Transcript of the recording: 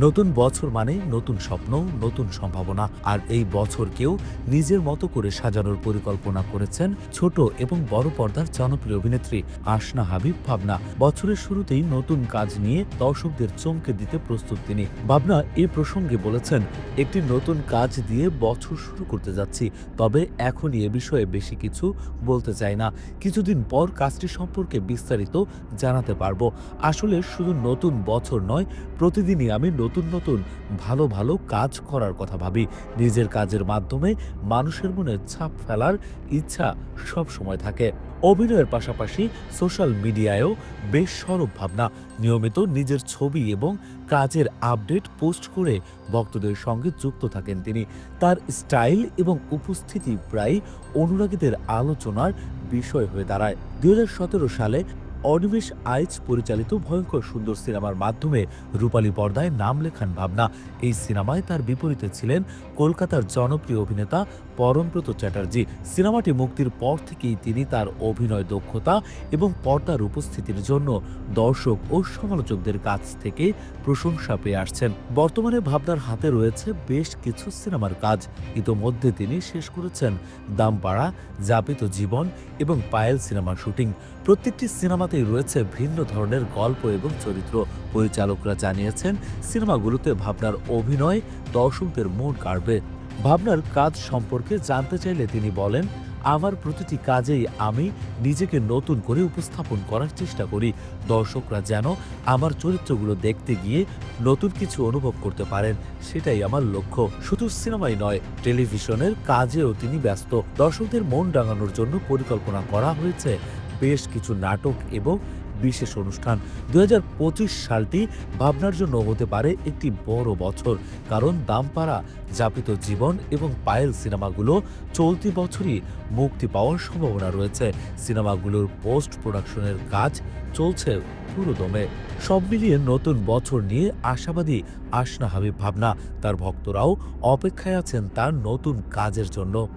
নতুন বছর মানে নতুন স্বপ্ন, নতুন সম্ভাবনা, আর এই বছরকেও নিজের মতো করে সাজানোর পরিকল্পনা করেছেন ছোট এবং বড় পর্দার জনপ্রিয় অভিনেত্রী আসনা হাবিব ভাবনা। বছরের শুরুতেই নতুন কাজ নিয়ে দর্শকদের চমকে দিতে প্রস্তুত তিনি। ভাবনা এ প্রসঙ্গে বলেছেন, একটি নতুন কাজ দিয়ে বছর শুরু করতে যাচ্ছি, তবে এখনই এ বিষয়ে বেশি কিছু বলতে চাই না। কিছুদিন পর কাজটি সম্পর্কে বিস্তারিত জানাতে পারব। আসলে শুধু নতুন বছর নয়, প্রতিদিনই আমি নতুন নতুন ভালো ভালো কাজ করার কথা ভাবি। নিজের কাজের মাধ্যমে মানুষের মনে ছাপ ফেলার ইচ্ছা সব সময় থাকে। অভিনয়ের পাশাপাশি সোশ্যাল মিডিয়ায়ও বেশ সরব ভাবনা। নিয়মিত নিজের ছবি এবং কাজের আপডেট পোস্ট করে ভক্তদের সঙ্গে যুক্ত থাকেন তিনি। তার স্টাইল এবং উপস্থিতি প্রায় অনুরাগীদের আলোচনার বিষয় হয়ে দাঁড়ায়। দুই হাজার সতেরো সালে অনিমেষ আইচ পরিচালিত ভয়ঙ্কর সুন্দর সিনেমার মাধ্যমে রূপালী পর্দায় নাম লেখান ভাবনা। এই সিনেমায় তার বিপরীতে ছিলেন কলকাতার জনপ্রিয় অভিনেতা পরমব্রত চ্যাটার্জি। সিনেমাটি মুক্তির পর থেকেই তিনি তার অভিনয় দক্ষতা এবং পর্দার উপস্থিতির জন্য দর্শক ও সমালোচকদের কাছ থেকে প্রশংসা পেয়ে আসছেন। বর্তমানে ভাবনার হাতে রয়েছে বেশ কিছু সিনেমার কাজ। ইতোমধ্যে তিনি শেষ করেছেন দামপাড়া, যাপিত জীবন এবং পায়েল সিনেমার শুটিং। প্রত্যেকটি সিনেমাতেই রয়েছে ভিন্ন ধরনের গল্প এবং চরিত্র। পরিচালকরা জানিয়েছেন, সিনেমাগুলোতে ভাবনার অভিনয় দর্শকদের মন কাড়বে। ভাবনার কাজ সম্পর্কে জানতে চাইলে তিনি বলেন, আমার প্রতিটি কাজেই আমি নিজেকে নতুন করে উপস্থাপন করার চেষ্টা করি। দর্শকরা যেন আমার চরিত্রগুলো দেখতে গিয়ে নতুন কিছু অনুভব করতে পারেন, সেটাই আমার লক্ষ্য। শুধু সিনেমাই নয়, টেলিভিশনের কাজেও তিনি ব্যস্ত। দর্শকদের মন ডাঙানোর জন্য পরিকল্পনা করা হয়েছে। বেশ কিছু নাটক এবং বিশেষ অনুষ্ঠান। দু হাজার পঁচিশ সালটি ভাবনার জন্য হতে পারে একটি বড় বছর, কারণ দামপাড়া, যাপিত জীবন এবং পায়েল সিনেমাগুলো চলতি বছরই মুক্তি পাওয়ার সম্ভাবনা রয়েছে। সিনেমাগুলোর পোস্ট প্রোডাকশনের কাজ চলছে পুরোদমে। সব মিলিয়ে নতুন বছর নিয়ে আশাবাদী আসনা হাবিব ভাবনা। তার ভক্তরাও অপেক্ষায় আছেন তার নতুন কাজের জন্য।